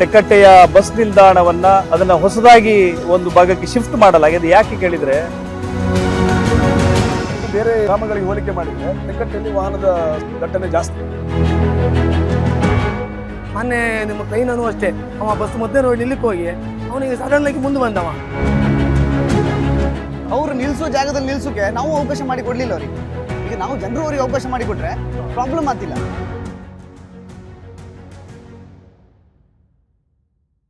ತೆಕ್ಕಟ್ಟೆಯ bus ನಿಲ್ದಾಣವನ್ನ ಅದನ್ನ ಹೊಸದಾಗಿ ಒಂದು ಭಾಗಕ್ಕೆ ಶಿಫ್ಟ್ ಮಾಡಲಾಗಿದೆ. ಯಾಕೆ ಕೇಳಿದ್ರೆ? ಬೇರೆ ಗ್ರಾಮಗಳಿಗೆ ಹೋಲಿಕೆ ಮಾಡಿದ್ರೆ ತೆಕ್ಕಟ್ಟೆಯಲ್ಲಿ ವಾಹನದ ದಟ್ಟಣೆ ಜಾಸ್ತಿ. ಮೊನ್ನೆ ನಿಮ್ಮ ಕೈನೂ ಅಷ್ಟೇ ಅವ ಬಸ್ ಮಧ್ಯೆ ನೋಡಿ ನಿಲ್ಲಕ್ಕೆ ಹೋಗಿ ಅವನಿಗೆ ಸಡನ್ ಆಗಿ ಮುಂದೆ ಬಂದವ. ಅವ್ರು ನಿಲ್ಸೋ ಜಾಗದಲ್ಲಿ ನಿಲ್ಸೋಕೆ ನಾವು ಅವಕಾಶ ಮಾಡಿ ಕೊಡ್ಲಿಲ್ಲ ಅವ್ರಿಗೆ. ಈಗ ನಾವು ಜನರು ಅವ್ರಿಗೆ ಅವಕಾಶ ಮಾಡಿಕೊಟ್ರೆ ಪ್ರಾಬ್ಲಮ್ ಆಗ್ತಿಲ್ಲ.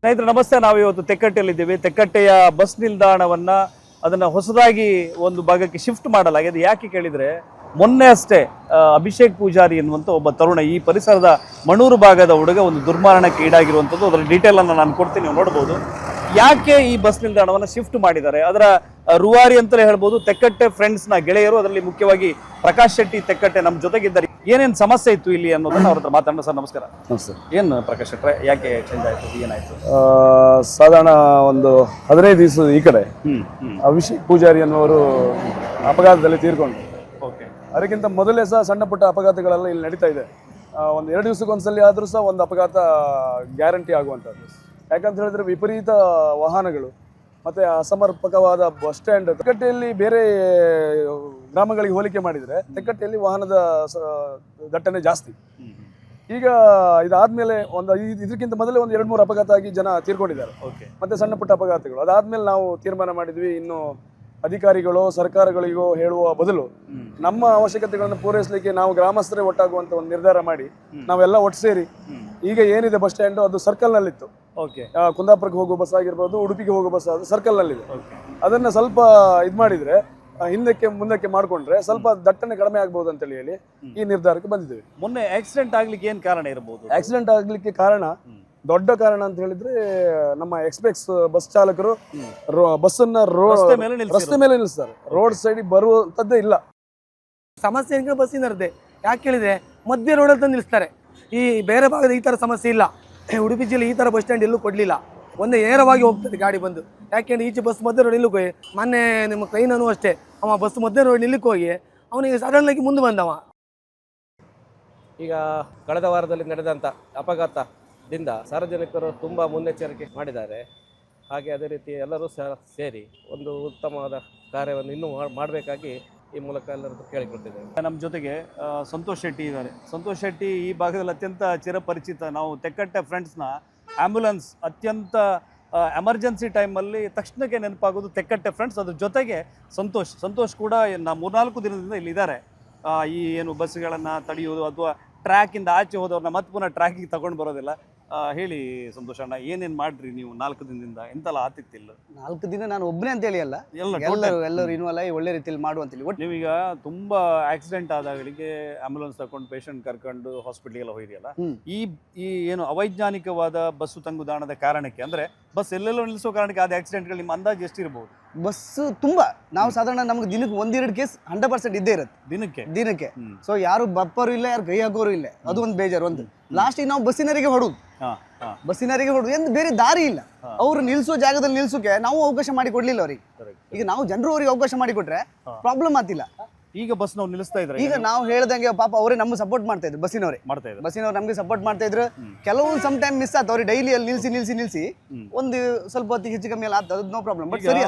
ಸ್ನೇಹಿತರೆ, ನಮಸ್ತೆ. ನಾವು ಇವತ್ತು ತೆಕ್ಕಟ್ಟೆಯಲ್ಲಿದ್ದೀವಿ. ತೆಕ್ಕಟ್ಟೆಯ ಬಸ್ ನಿಲ್ದಾಣವನ್ನ ಅದನ್ನ ಹೊಸದಾಗಿ ಒಂದು ಭಾಗಕ್ಕೆ ಶಿಫ್ಟ್ ಮಾಡಲಾಗಿದೆ. ಯಾಕೆ ಕೇಳಿದ್ರೆ, ಮೊನ್ನೆ ಅಷ್ಟೇ ಅಭಿಷೇಕ್ ಪೂಜಾರಿ ಎನ್ನುವಂತ ಒಬ್ಬ ತರುಣ ಈ ಪರಿಸರದ ಮಣೂರು ಭಾಗದ ಹುಡುಗ ಒಂದು ದುರ್ಮರಣಕ್ಕೆ ಈಡಾಗಿರುವಂಥದ್ದು. ಅದರ ಡೀಟೇಲ್ ಅನ್ನು ನಾನು ಕೊಡ್ತೀನಿ, ನೀವು ನೋಡಬಹುದು ಯಾಕೆ ಈ ಬಸ್ ನಿಲ್ದಾಣವನ್ನು ಶಿಫ್ಟ್ ಮಾಡಿದ್ದಾರೆ? ಅದರ ರುವಾರಿ ರೂವಾರಿ ಅಂತಲೇ ಹೇಳ್ಬೋದು. ತೆಕ್ಕಟ್ಟೆ ಫ್ರೆಂಡ್ಸ್ನ ಗೆಳೆಯರು, ಅದರಲ್ಲಿ ಮುಖ್ಯವಾಗಿ ಪ್ರಕಾಶ್ ಶೆಟ್ಟಿ ತೆಕ್ಕಟ್ಟೆ ನಮ್ಮ ಜೊತೆಗಿದ್ದಾರೆ. ಏನೇನು ಸಮಸ್ಯೆ ಇತ್ತು ಇಲ್ಲಿ ಅನ್ನೋದನ್ನ ಅವ್ರ ಹತ್ರ ಮಾತಾಡೋಣ. ಸರ್ ನಮಸ್ಕಾರ. ಏನು ಪ್ರಕಾಶ್ ಶೆಟ್ರೆ ಯಾಕೆ ಚೇಂಜ್ ಆಯ್ತು ಏನಾಯ್ತು ಸಾಧಾರಣ ಒಂದು ಹದಿನೈದು ದಿವಸ ಈ ಕಡೆ ಅಭಿಷೇಕ್ ಪೂಜಾರಿ ಅನ್ನುವರು ಅಪಘಾತದಲ್ಲಿ ತೀರ್ಕೊಂಡ್ರು. ಓಕೆ. ಅದಕ್ಕಿಂತ ಮೊದಲೇ ಸಹ ಸಣ್ಣ ಪುಟ್ಟ ಅಪಘಾತಗಳೆಲ್ಲ ಇಲ್ಲಿ ನಡೀತಾ ಇದೆ. ಒಂದು ಎರಡು ದಿವಸಕ್ಕೊಂದ್ಸಲಿ ಆದರೂ ಸಹ ಒಂದು ಅಪಘಾತ ಗ್ಯಾರಂಟಿ ಆಗುವಂಥದ್ದು. ಯಾಕಂತ ಹೇಳಿದ್ರೆ ವಿಪರೀತ ವಾಹನಗಳು. ಮತ್ತೆ ಅಸಮರ್ಪಕವಾದ ಬಸ್ ಸ್ಟ್ಯಾಂಡ್ ತೆಕ್ಕಟ್ಟೆಯಲ್ಲಿ ಬೇರೆ ಗ್ರಾಮಗಳಿಗೆ ಹೋಲಿಕೆ ಮಾಡಿದ್ರೆ ತೆಕ್ಕಟ್ಟೆಯಲ್ಲಿ ವಾಹನದ ದಟ್ಟಣೆ ಜಾಸ್ತಿ. ಈಗ ಇದಾದ್ಮೇಲೆ ಒಂದು ಇದ್- ಇದಕ್ಕಿಂತ ಮೊದಲೇ ಒಂದು ಎರಡು ಮೂರು ಅಪಘಾತ ಆಗಿ ಜನ ತೀರ್ಕೊಂಡಿದ್ದಾರೆ. ಮತ್ತೆ ಸಣ್ಣ ಪುಟ್ಟ ಅಪಘಾತಗಳು. ಅದಾದ್ಮೇಲೆ ನಾವು ತೀರ್ಮಾನ ಮಾಡಿದ್ವಿ ಇನ್ನು ಅಧಿಕಾರಿಗಳು ಸರ್ಕಾರಗಳಿಗೋ ಹೇಳುವ ಬದಲು ನಮ್ಮ ಅವಶ್ಯಕತೆಗಳನ್ನು ಪೂರೈಸಲಿಕ್ಕೆ ನಾವು ಗ್ರಾಮಸ್ಥರೇ ಒಟ್ಟಾಗುವಂತ ಒಂದು ನಿರ್ಧಾರ ಮಾಡಿ ನಾವೆಲ್ಲ ಒಟ್ಟು ಸೇರಿ ಈಗ ಏನಿದೆ ಬಸ್ ಸ್ಟ್ಯಾಂಡ್ ಅದು ಸರ್ಕಲ್ ನಲ್ಲಿತ್ತು. ಓಕೆ ಆ, ಕುಂದಾಪುರಕ್ಕೆ ಹೋಗುವ ಬಸ್ ಆಗಿರ್ಬೋದು ಉಡುಪಿಗೆ ಹೋಗುವ ಬಸ್ ಅದು ಸರ್ಕಲ್ ನಲ್ಲಿದೆ. ಅದನ್ನ ಸ್ವಲ್ಪ ಇದು ಮಾಡಿದ್ರೆ ಹಿಂದಕ್ಕೆ ಮುಂದಕ್ಕೆ ಮಾಡ್ಕೊಂಡ್ರೆ ಸ್ವಲ್ಪ ದಟ್ಟಣೆ ಕಡಿಮೆ ಆಗ್ಬಹುದು ಅಂತ ಹೇಳಿ ಈ ನಿರ್ಧಾರಕ್ಕೆ ಬಂದಿದ್ದೇವೆ. ಮೊನ್ನೆ ಆಕ್ಸಿಡೆಂಟ್ ಆಗ್ಲಿಕ್ಕೆ ಏನ್ ಕಾರಣ ಇರಬಹುದು ಆಕ್ಸಿಡೆಂಟ್ ಆಗ್ಲಿಕ್ಕೆ ಕಾರಣ ದೊಡ್ಡ ಕಾರಣ ಅಂತ ಹೇಳಿದ್ರೆ ನಮ್ಮ ಎಕ್ಸ್ಪ್ರೆಸ್ ಬಸ್ ಚಾಲಕರು ಬಸ್ ಅನ್ನ ರೋ- ರಸ್ತೆ ಮೇಲೆ ನಿಲ್ಲಿಸ್ತಾರೆ ರೋಡ್ ಸೈಡ್ ಬರುವಂತದ್ದೇ ಇಲ್ಲ. ಸಮಸ್ಯೆ ಬಸ್ಸಿನ ಯಾಕೆ ಕೇಳಿದ್ರೆ ಮಧ್ಯ ರೋಡಲ್ಲಿ ತಂದು ನಿಲ್ಲಿಸ್ತಾರೆ ಈ ಬೇರೆ ಭಾಗದ ಈ ಥರ ಸಮಸ್ಯೆ ಇಲ್ಲ. ಉಡುಪಿ ಜಿಲ್ಲೆ ಈ ಥರ ಬಸ್ ಸ್ಟ್ಯಾಂಡ್ ಎಲ್ಲೂ ಕೊಡಲಿಲ್ಲ. ಒಂದೇ ನೇರವಾಗಿ ಹೋಗ್ತದೆ ಗಾಡಿ ಬಂದು. ಯಾಕೆಂದ್ರೆ ಈಚೆ ಬಸ್ ಮಧ್ಯ ರೋಡ್ ನಿಲ್ಲಕ್ಕೆ ಹೋಗಿ, ಮೊನ್ನೆ ನಿಮ್ಮ ಕೈನೂ ಅಷ್ಟೇ. ಅವ ಬಸ್ ಮಧ್ಯ ರೋಡ್ ನಿಲ್ಲಕ್ಕೆ ಹೋಗಿ, ಅವನಿಗೆ ಸಡನ್ ಆಗಿ ಮುಂದೆ ಬಂದವ. ಈಗ ಕಳೆದ ವಾರದಲ್ಲಿ ನಡೆದಂಥ ಅಪಘಾತದಿಂದ ಸಾರ್ವಜನಿಕರು ತುಂಬ ಮುನ್ನೆಚ್ಚರಿಕೆ ಮಾಡಿದ್ದಾರೆ. ಹಾಗೆ ಅದೇ ರೀತಿ ಎಲ್ಲರೂ ಸೇರಿ ಒಂದು ಉತ್ತಮವಾದ ಕಾರ್ಯವನ್ನು ಇನ್ನೂ ಮಾಡಬೇಕಾಗಿ ಈ ಮೂಲಕ ಎಲ್ಲರದ್ದು ಕೇಳಿಕೊಳ್ತಿದ್ದೇವೆ. ನಮ್ಮ ಜೊತೆಗೆ ಸಂತೋಷ್ ಶೆಟ್ಟಿ ಇದ್ದಾರೆ. ಸಂತೋಷ್ ಶೆಟ್ಟಿ ಈ ಭಾಗದಲ್ಲಿ ಅತ್ಯಂತ ಚಿರಪರಿಚಿತ, ನಾವು ತೆಕ್ಕಟ್ಟೆ ಫ್ರೆಂಡ್ಸ್ನ ಆ್ಯಂಬುಲೆನ್ಸ್ ಅತ್ಯಂತ ಎಮರ್ಜೆನ್ಸಿ ಟೈಮಲ್ಲಿ ತಕ್ಷಣಕ್ಕೆ ನೆನಪಾಗೋದು ತೆಕ್ಕಟ್ಟೆ ಫ್ರೆಂಡ್ಸ್ ಅದ್ರ ಜೊತೆಗೆ ಸಂತೋಷ್ ಸಂತೋಷ್ ಕೂಡ ನಾ ಮೂರ್ನಾಲ್ಕು ದಿನದಿಂದ ಇಲ್ಲಿದ್ದಾರೆ. ಈ ಏನು ಬಸ್ಗಳನ್ನು ತಡೆಯೋದು ಅಥವಾ ಟ್ರ್ಯಾಕಿಂದ ಆಚೆ ಹೋದವ್ರನ್ನ ಮತ್ತೆ ಪುನಃ ಟ್ರ್ಯಾಕಿಗೆ ತಗೊಂಡು ಬರೋದಿಲ್ಲ. ಹೇಳಿ ಸಂತೋಷ ಅಣ್ಣ ಏನೇನು ಮಾಡ್ರಿ ನೀವು ನಾಲ್ಕು ದಿನದಿಂದ? ಎಂತೆಲ್ಲ ಆತಿತ್ತಿಲ್ಲ ನಾಲ್ಕು ದಿನ ನಾನು ಒಬ್ಬನೇ ಅಂತ ಹೇಳಿ ಅಲ್ಲ ಎಲ್ಲ ಎಲ್ಲರೂ ಎಲ್ಲರೂ ಇನ್ವಾಲ್ ಆಗಿ ಒಳ್ಳೆ ರೀತಿಯಲ್ಲಿ ಮಾಡುವಂತೇಳಿ ಒಟ್ಟು ನೀವೀಗ ತುಂಬಾ ಆಕ್ಸಿಡೆಂಟ್ ಆದಾಗಳಿಗೆ ಆಂಬುಲೆನ್ಸ್ ತಗೊಂಡು ಪೇಷಂಟ್ ಕರ್ಕೊಂಡು ಹಾಸ್ಪಿಟ್ಲಿಗೆಲ್ಲ ಹೋಗಿದೆಯಲ್ಲ? ಹ್ಮ್. ಈ ಈ ಏನು ಅವೈಜ್ಞಾನಿಕವಾದ ಬಸ್ಸು ತಂಗುದಾಣದ ಕಾರಣಕ್ಕೆ ಅಂದ್ರೆ ಬಸ್ ಎಲ್ಲೆಲ್ಲೋ ನಿಲ್ಲಿಸೋ ಕಾರಣಕ್ಕೆ ಆದ ಆಕ್ಸಿಡೆಂಟ್ಗಳು ನಿಮ್ಮ ಅಂದಾಜು ಎಷ್ಟಿರ್ಬೋದು? ಬಸ್ ತುಂಬಾ ನಾವು ಸಾಧಾರಣ ನಮ್ಗೆ ದಿನಕ್ಕೆ ಒಂದೆರಡು ಕೇಸ್ ಹಂಡ್ರೆಡ್ ಪರ್ಸೆಂಟ್ ಇದ್ದೇ ಇರುತ್ತೆ. ದಿನಕ್ಕೆ? ದಿನಕ್ಕೆ. ಸೊ ಯಾರು ಬಪ್ಪರು ಇಲ್ಲ ಯಾರು ಕೈ ಹಾಕೋರು ಇಲ್ಲ ಅದು ಒಂದು ಬೇಜಾರು ಒಂದು. ಲಾಸ್ಟಿಗೆ ನಾವು ಬಸ್ಸಿನರಿಗೆ ಹೊಡುದು. ಬಸ್ಸಿನರಿಗೆ ಹೊಡುದು. ಎಂದು ಬೇರೆ ದಾರಿ ಇಲ್ಲ. ಅವ್ರು ನಿಲ್ಸೋ ಜಾಗದಲ್ಲಿ ನಿಲ್ಸೋಕೆ ನಾವು ಅವಕಾಶ ಮಾಡಿ ಕೊಡ್ಲಿಲ್ಲ ಅವ್ರಿಗೆ. ಈಗ ನಾವು ಜನರು ಅವ್ರಿಗೆ ಅವಕಾಶ ಮಾಡಿ ಕೊಟ್ರೆ ಪ್ರಾಬ್ಲಮ್ ಆಗ್ತಿಲ್ಲ. ಈಗ ಬಸ್ ನಾವು ನಿಲ್ಲಿಸ್ತಾ ಇದ್ರೆ ಈಗ ನಾವು ಹೇಳ್ದಂಗೆ ಪಾಪ ಅವರೇ ನಮ್ಗೆ ಸಪೋರ್ಟ್ ಮಾಡ್ತಾ ಇದ್ರು ಬಸ್ಸಿನವರೇ ಮಾಡ್ತಾ ಇದ್ದಾರೆ ಬಸ್ಸಿನವ್ರು ನಮ್ಗೆ ಸಪೋರ್ಟ್ ಮಾಡ್ತಾ ಇದ್ರು. ಕೆಲವೊಂದು ಸಮ್ ಟೈಮ್ ಮಿಸ್ ಆಯ್ತು ಅವ್ರಿಗೆ ಡೈಲಿ ಅಲ್ಲಿ ನಿಲ್ಸಿ ನಿಲ್ಸಿ ನಿಲ್ಸಿ. ಒಂದು ಸ್ವಲ್ಪ ಹೊತ್ತಿಗೆ ಹೆಚ್ಚು ಕಮ್ಮಿ ಎಲ್ಲ ಆಗ್ತದೆ ನೋ ಪ್ರಾಬ್ಲಮ್ ಬಟ್ ಸರಿ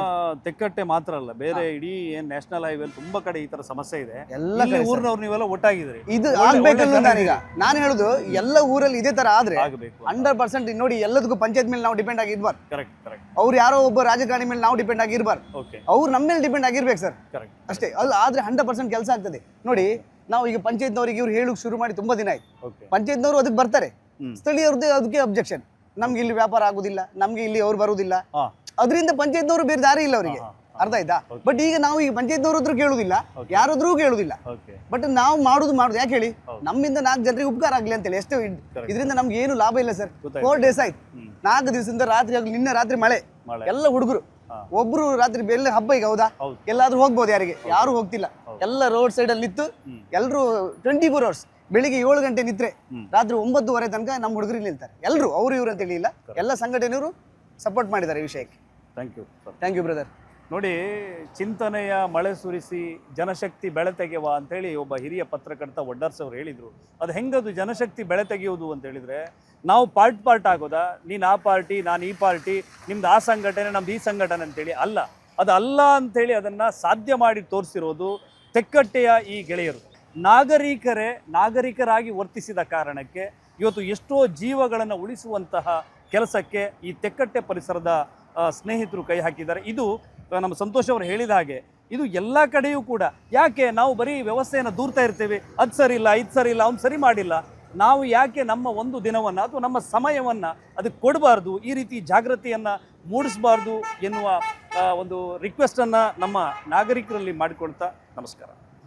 ತೆಕ್ಕಟ್ಟೆ ಮಾತ್ರ ಅಲ್ಲ ಬೇರೆ ಇಡೀ ಏನ್ ನ್ಯಾಷನಲ್ ಹೈವೇ ತುಂಬಾ ಕಡೆ ಈ ತರ ಸಮಸ್ಯೆ ಇದೆ. ಎಲ್ಲ. ಊರಿನವ್ರು ನೀವೆಲ್ಲ ಒಟ್ಟಾಗಿದ್ರಿ ಇದು ಆಗ್ಬೇಕಲ್ಲ ನಾನೀಗ. ನಾನು ಹೇಳುದು ಎಲ್ಲ ಊರಲ್ಲಿ ಇದೇ ತರ ಆದ್ರೆ ಆಗಬೇಕು. ಹಂಡ್ರೆಡ್ ಪರ್ಸೆಂಟ್ ನೋಡಿ ಎಲ್ಲದಕ್ಕೂ ಪಂಚಾಯತ್ ಮೇಲೆ ನಾವು ಡಿಪೆಂಡ್ ಆಗಿರ್ಬಾರ್ದು ಕರೆಕ್ಟ್ ಕರೆಕ್ಟ್ ಅವ್ರು ಯಾರೋ ಒಬ್ಬ ರಾಜಕಾರಣಿ ಮೇಲೆ ನಾವು ಡಿಪೆಂಡ್ ಆಗಿರ್ಬಾರ್ದು ಓಕೆ ಅವ್ರು ನಮ್ಮ ಮೇಲೆ ಡಿಪೆಂಡ್ ಆಗಿರ್ಬೇಕು ಸರ್. ಕರೆಕ್ಟ್ ಅಷ್ಟೇ ಅಲ್ಲ ಆದ್ರೆ ಹಂಡ್ರೆಡ್ ಪರ್ಸೆಂಟ್ ಕೆಲಸ ಆಗ್ತದೆ. ನೋಡಿ ನಾವು ಈಗ ಪಂಚಾಯತ್ನವರಿಗೆ ಇವ್ರು ಹೇಳಕ್ ಶುರು ಮಾಡಿ ತುಂಬಾ ದಿನ ಆಯ್ತು. ಪಂಚಾಯತ್ನವರು ಅದಕ್ಕೆ ಬರ್ತಾರೆ. ಸ್ಥಳೀಯರದ್ದು ಅದಕ್ಕೆ ಅಬ್ಜೆಕ್ಷನ್ ನಮ್ಗೆ ಇಲ್ಲಿ ವ್ಯಾಪಾರ ಆಗುದಿಲ್ಲ ನಮ್ಗೆ ಇಲ್ಲಿ ಅವ್ರು ಬರುವುದಿಲ್ಲ ಅದರಿಂದ ಪಂಚಾಯತ್ನವರು ಬೇರೆ ದಾರಿ ಇಲ್ಲ ಅವರಿಗೆ. ಅರ್ಥ ಆಯ್ತಾ? ಬಟ್ ಈಗ ನಾವು ಈಗ ಪಂಚಾಯತ್ನವ್ರ ಹತ್ರ ಕೇಳುದಿಲ್ಲ. ಯಾರಾದ್ರೂ ಕೇಳುದಿಲ್ಲ. ಬಟ್ ನಾವು ಮಾಡುದು ಮಾಡುದು ಯಾಕೆ ಹೇಳಿ? ನಮ್ಮಿಂದ ನಾಲ್ಕು ಜನರಿಗೆ ಉಪಕಾರ ಆಗ್ಲಿ ಅಂತೇಳಿ ಎಷ್ಟು. ಇದರಿಂದ ನಮ್ಗೆ ಏನು ಲಾಭ ಇಲ್ಲ ಸರ್. ಫೋರ್ ಡೇಸ್ ಆಯ್ತು. ನಾಲ್ಕು ದಿವಸದಿಂದ ರಾತ್ರಿ ಆಗ್ಲಿ ನಿನ್ನೆ ರಾತ್ರಿ ಮಳೆ. ಎಲ್ಲ ಹುಡುಗರು. ಒಬ್ರು ರಾತ್ರಿ ಬೆಲ್ಲ ಹಬ್ಬ ಈಗ ಹೌದಾ. ಎಲ್ಲಾದ್ರೂ ಹೋಗ್ಬೋದು ಯಾರಿಗೆ? ಯಾರು ಹೋಗ್ತಿಲ್ಲ. ಎಲ್ಲ ರೋಡ್ ಸೈಡ್ ಅಲ್ಲಿ ನಿಂತು ಹ್ಮ್. ಎಲ್ಲರೂ ಟ್ವೆಂಟಿ ಫೋರ್ ಅವರ್ಸ್ ಬೆಳಿಗ್ಗೆ ಏಳು ಗಂಟೆ ನಿದ್ರೆ ರಾತ್ರಿ ಒಂಬತ್ತುವರೆ ತನಕ ನಮ್ಮ ಹುಡುಗರು ನಿಲ್ತಾರೆ ಎಲ್ಲರೂ ಅವರು ಇವರು ಅಂತ ಹೇಳಿಲ್ಲ. ಎಲ್ಲ ಸಂಘಟನೆಯವರು ಸಪೋರ್ಟ್ ಮಾಡಿದ್ದಾರೆ ಈ ವಿಷಯಕ್ಕೆ. Thank you thank you brother ನೋಡಿ, ಚಿಂತನೆಯ ಮಳೆ ಸುರಿಸಿ ಜನಶಕ್ತಿ ಬೆಳೆ ತೆಗೆವ ಅಂತೇಳಿ ಒಬ್ಬ ಹಿರಿಯ ಪತ್ರಕರ್ತ ಒಡ್ಡರ್ಸ್ ಅವ್ರು ಹೇಳಿದರು. ಅದು ಹೆಂಗದು ಜನಶಕ್ತಿ ಬೆಳೆ ತೆಗೆಯುವುದು ಅಂತ ಹೇಳಿದರೆ, ನಾವು ಪಾರ್ಟ್ ಪಾರ್ಟ್ ಆಗೋದಾ? ನೀನು ಆ ಪಾರ್ಟಿ, ನಾನು ಈ ಪಾರ್ಟಿ, ನಿಮ್ದು ಆ ಸಂಘಟನೆ, ನಮ್ದು ಈ ಸಂಘಟನೆ ಅಂತೇಳಿ ಅಲ್ಲ. ಅದು ಅಲ್ಲ ಅಂಥೇಳಿ ಅದನ್ನು ಸಾಧ್ಯ ಮಾಡಿ ತೋರಿಸಿರೋದು ತೆಕ್ಕಟ್ಟೆಯ ಈ ಗೆಳೆಯರು. ನಾಗರಿಕರೇ, ನಾಗರಿಕರಾಗಿ ವರ್ತಿಸಿದ ಕಾರಣಕ್ಕೆ ಇವತ್ತು ಎಷ್ಟೋ ಜೀವಗಳನ್ನು ಉಳಿಸುವಂತಹ ಕೆಲಸಕ್ಕೆ ಈ ತೆಕ್ಕಟ್ಟೆ ಪರಿಸರದ ಸ್ನೇಹಿತರು ಕೈ ಹಾಕಿದ್ದಾರೆ. ಇದು ನಮ್ಮ ಸಂತೋಷ್ ಅವರು ಹೇಳಿದ ಹಾಗೆ, ಇದು ಎಲ್ಲ ಕಡೆಯೂ ಕೂಡ, ಯಾಕೆ ನಾವು ಬರೀ ವ್ಯವಸ್ಥೆಯನ್ನು ದೂರ್ತಾ ಇರ್ತೇವೆ? ಅದು ಸರಿ ಇಲ್ಲ, ಇದು ಸರಿ ಇಲ್ಲ, ಅವ್ನು ಸರಿ ಮಾಡಿಲ್ಲ. ನಾವು ಯಾಕೆ ನಮ್ಮ ಒಂದು ದಿನವನ್ನು ಅಥವಾ ನಮ್ಮ ಸಮಯವನ್ನು ಅದಕ್ಕೆ ಕೊಡಬಾರ್ದು, ಈ ರೀತಿ ಜಾಗೃತಿಯನ್ನು ಮೂಡಿಸಬಾರ್ದು ಎನ್ನುವ ಒಂದು ರಿಕ್ವೆಸ್ಟನ್ನು ನಮ್ಮ ನಾಗರಿಕರಲ್ಲಿ ಮಾಡಿಕೊಳ್ತಾ ನಮಸ್ಕಾರ.